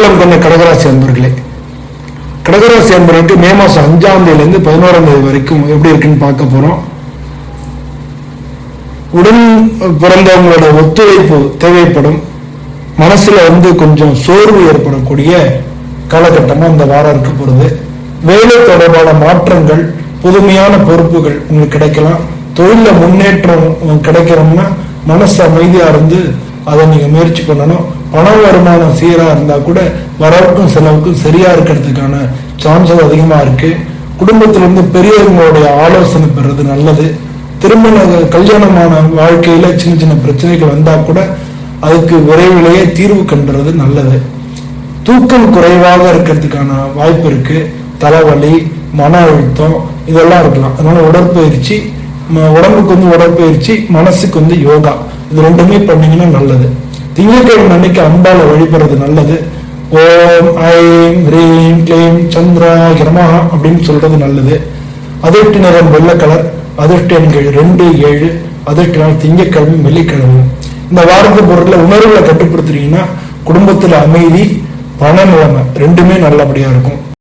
நல்லுள்ளம் கொண்ட கடகராசி அன்பர்களே கடகராசி அன்பர்களுக்கு மே மாதம் அஞ்சாம் தேதியிலேருந்து பதினோராம் தேதி வரைக்கும் எப்படி இருக்குன்னு பார்க்க போகிறோம் உடன் பிறந்தவங்களோட ஒத்துழைப்பு தேவைப்படும். மனசில் வந்து கொஞ்சம் சோர்வு ஏற்படக்கூடிய காலகட்டமாக இந்த வாரம் இருக்க போகிறது வேலை தொடர்பான மாற்றங்கள் புதுமையான பொறுப்புகள் உங்களுக்கு கிடைக்கலாம். தொழிலில் முன்னேற்றம் கிடைக்கிறோம்னா மனசு அமைதியாக இருந்து அதை நீங்கள் முயற்சி பண்ணணும். பண வருமானம் சீரா இருந்தா கூட வரவுக்கும் செலவுக்கும் சரியா இருக்கிறதுக்கான சான்சஸ் அதிகமா இருக்கு. குடும்பத்துல இருந்து பெரியவங்களுடைய ஆலோசனை பெறுறது நல்லது. திருமண கல்யாணமான வாழ்க்கையில சின்ன சின்ன பிரச்சனைகள் வந்தா கூட அதுக்கு விரைவிலேயே தீர்வு கண்டுறது நல்லது. தூக்கம் குறைவாக இருக்கிறதுக்கான வாய்ப்பு இருக்கு. தலைவலி மன அழுத்தம் இதெல்லாம் இருக்கலாம். அதனால உடற்பயிற்சி உடம்புக்கு வந்து உடற்பயிற்சி மனசுக்கு வந்து யோகா. இது ரெண்டுமே பண்ணீங்கன்னா நல்லது. திங்கட்கிழமை அன்னைக்கு அம்பால வழிபடுறது நல்லது. ஓம் ஐம் ஹ்ரீம் க்ளீம் சந்திரா கிரமா அப்படின்னு சொல்றது நல்லது. அதிர்ஷ்ட நிறம் வெள்ளை கலர் அதிர்ஷ்ட எண்கள் ரெண்டு ஏழு அதிர்ஷ்ட நாள் திங்கக்கிழமை வெள்ளிக்கிழமை. இந்த வாரத்து பொருட்களை உணர்வுகளை கட்டுப்படுத்துறீங்கன்னா குடும்பத்துல அமைதி பண நிலைமை ரெண்டுமே நல்லபடியா இருக்கும்.